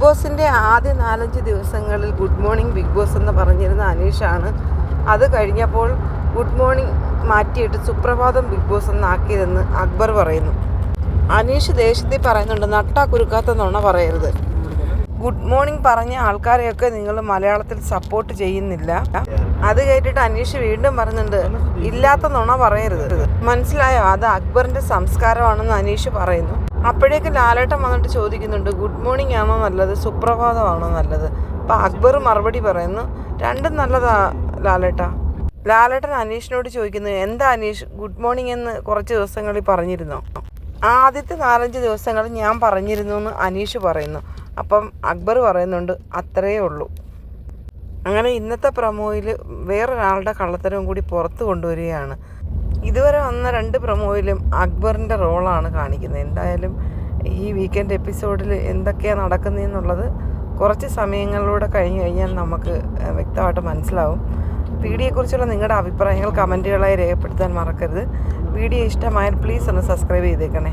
ബോസിന്റെ ആദ്യ നാലഞ്ച് ദിവസങ്ങളിൽ ഗുഡ് മോർണിംഗ് ബിഗ് ബോസ് എന്ന് പറഞ്ഞിരുന്ന അനീഷാണ്. അത് കഴിഞ്ഞപ്പോൾ ഗുഡ് മോർണിംഗ് മാറ്റിയിട്ട് സുപ്രഭാതം ബിഗ് ബോസ് എന്നാക്കിയതെന്ന് അക്ബർ പറയുന്നു. അനീഷ് ദേഷ്യത്തിൽ പറയുന്നുണ്ട് നട്ടാ കുരുക്കാത്ത നുണ പറയരുത്. ഗുഡ് മോർണിംഗ് പറഞ്ഞ ആൾക്കാരെയൊക്കെ നിങ്ങൾ മലയാളത്തിൽ സപ്പോർട്ട് ചെയ്യുന്നില്ല. അത് കേട്ടിട്ട് അനീഷ് വീണ്ടും പറഞ്ഞിട്ടുണ്ട് ഇല്ലാത്ത നുണ പറയരുത്. മനസ്സിലായോ? അത് അക്ബറിന്റെ സംസ്കാരമാണെന്ന് അനീഷ് പറയുന്നു. അപ്പോഴേക്ക് ലാലേട്ടൻ വന്നിട്ട് ചോദിക്കുന്നുണ്ട് ഗുഡ് മോർണിംഗ് ആണോ നല്ലത്? സുപ്രഭാതമാണോ നല്ലത്? അപ്പൊ അക്ബർ മറുപടി പറയുന്നു രണ്ടും നല്ലതാ ലാലേട്ട. ലാലേട്ടൻ അനീഷിനോട് ചോദിക്കുന്നു എന്താ അനീഷ് ഗുഡ് മോർണിംഗ് എന്ന് കുറച്ച് ദിവസങ്ങളിൽ പറഞ്ഞിരുന്നോ? ആദ്യത്തെ നാലഞ്ച് ദിവസങ്ങളിൽ ഞാൻ പറഞ്ഞിരുന്നു എന്ന് അനീഷ് പറയുന്നു. അപ്പം അക്ബർ പറയുന്നുണ്ട് അത്രയേ ഉള്ളൂ. അങ്ങനെ ഇന്നത്തെ പ്രമോയിൽ വേറൊരാളുടെ കള്ളത്തരവും കൂടി പുറത്തു കൊണ്ടുവരികയാണ്. ഇതുവരെ വന്ന രണ്ട് പ്രമോയിലും അക്ബറിന്റെ റോളാണ് കാണിക്കുന്നത്. എന്തായാലും ഈ വീക്കെൻഡ് എപ്പിസോഡിൽ എന്തൊക്കെയാണ് നടക്കുന്നതെന്നുള്ളത് കുറച്ച് സമയങ്ങളിലൂടെ കഴിഞ്ഞ് കഴിഞ്ഞാൽ നമുക്ക് വ്യക്തമായിട്ട് മനസ്സിലാവും. വീഡിയോയെക്കുറിച്ചുള്ള നിങ്ങളുടെ അഭിപ്രായങ്ങൾ കമന്റുകളായി രേഖപ്പെടുത്താൻ മറക്കരുത്. വീഡിയോ ഇഷ്ടമായാൽ പ്ലീസ് ഒന്ന് സബ്സ്ക്രൈബ് ചെയ്തേക്കണേ.